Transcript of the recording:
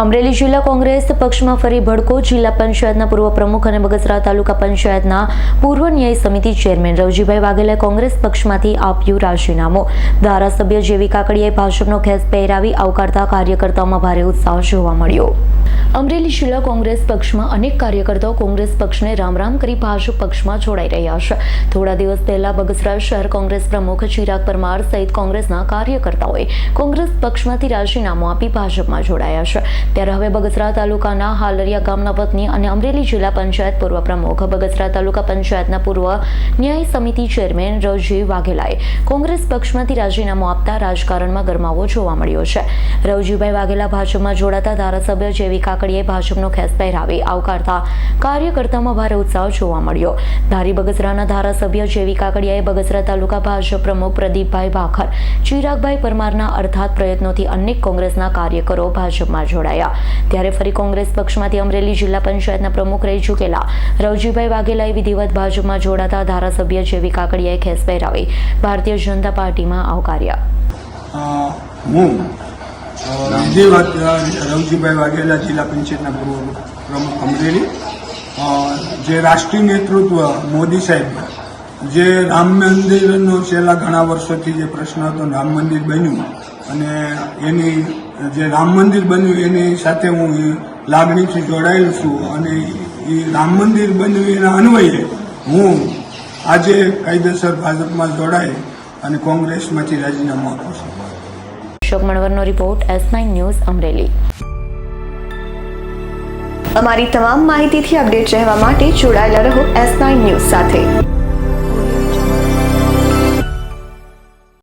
અમરેલી જિલ્લા કોંગ્રેસ પક્ષમાં ફરી ભડકો. જિલ્લા પંચાયતના પૂર્વ પ્રમુખ અને બગસરા તાલુકા પંચાયતના પૂર્વ ન્યાય સમિતિ ચેરમેન રવજીભાઈ વાઘેલાએ કોંગ્રેસ પક્ષમાંથી આપ્યું રાજીનામું. ધારાસભ્ય જેવી કાકડીએ ભાજપનો ખેસ પહેરાવી આવકારતા કાર્યકર્તાઓમાં ભારે ઉત્સાહ જોવા મળ્યો. અમરેલી જિલ્લા કોંગ્રેસ પક્ષમાં અનેક કાર્યકર્તાઓ કોંગ્રેસ પક્ષને રામ રામ કરી ભાજપ પક્ષમાં જોડાઈ રહ્યા છે. થોડા દિવસ પહેલા બગસરા શહેર કોંગ્રેસ પ્રમુખ ચિરાગ પરમાર સહિત કોંગ્રેસના કાર્યકર્તાઓએ કોંગ્રેસ પક્ષમાંથી રાજીનામું આપી ભાજપમાં જોડાયા છે. ત્યારે હવે બગસરા તાલુકાના હાલરિયા ગામના વતની અને અમરેલી જિલ્લા પંચાયત પૂર્વ પ્રમુખ, બગસરા તાલુકા પંચાયતના પૂર્વ ન્યાય સમિતિ ચેરમેન રવજી વાઘેલાએ કોંગ્રેસ પક્ષમાંથી રાજીનામું આપતા રાજકારણમાં ગરમાવો જોવા મળ્યો છે. રવજીભાઈ વાઘેલા ભાજપમાં જોડાતા ધારાસભ્ય જેવી કાકડીએ ભાજપનો ખેસ પહેરાવી આવકારતા કાર્યકર્તામાં ભારે ઉત્સાહ જોવા મળ્યો. ધારી બગસરાના ધારાસભ્ય જેવી કાકડિયાએ બગસરા તાલુકા ભાજપ પ્રમુખ પ્રદીપભાઈ ભાખર, ચિરાગભાઈ પરમારના અર્થાત પ્રયત્નોથી અનેક કોંગ્રેસના કાર્યકરો ભાજપમાં જોડાયા. ત્યારે ફરી કોંગ્રેસ પક્ષમાંથી અમરેલી જિલ્લા પંચાયતના પ્રમુખ રહી ચૂકેલા રવજીભાઈ વાઘેલાએ વિધિવત ભાજપમાં જોડાતા ધારાસભ્ય જેવી કાકડિયાએ ખેસ પહેરાવી ભારતીય જનતા પાર્ટીમાં આવકાર્યા. વિધિવત રવજીભાઈ વાઘેલા જિલ્લા પંચાયતના પૂર્વ પ્રમુખ અમરેલી જે રાષ્ટ્રીય નેતૃત્વ મોદી સાહેબ જે રામ મંદિરનો છેલ્લા ઘણા વર્ષોથી જે પ્રશ્ન હતો રામ મંદિર બન્યું, અને એની, જે રામ મંદિર બન્યું એની સાથે હું લાગણીથી જોડાયેલ છું, અને એ રામ મંદિર બન્યું એના અન્વયે હું આજે કાયદેસર ભાજપમાં જોડાઈ અને કોંગ્રેસમાંથી રાજીનામું આપું છું. Ashok મણવરનો report S nine news Amreli. અમારી તમામ માહિતીથી અપડેટ રહેવા માટે જોડાયેલા રહો એસ નાઇન ન્યૂઝ સાથે.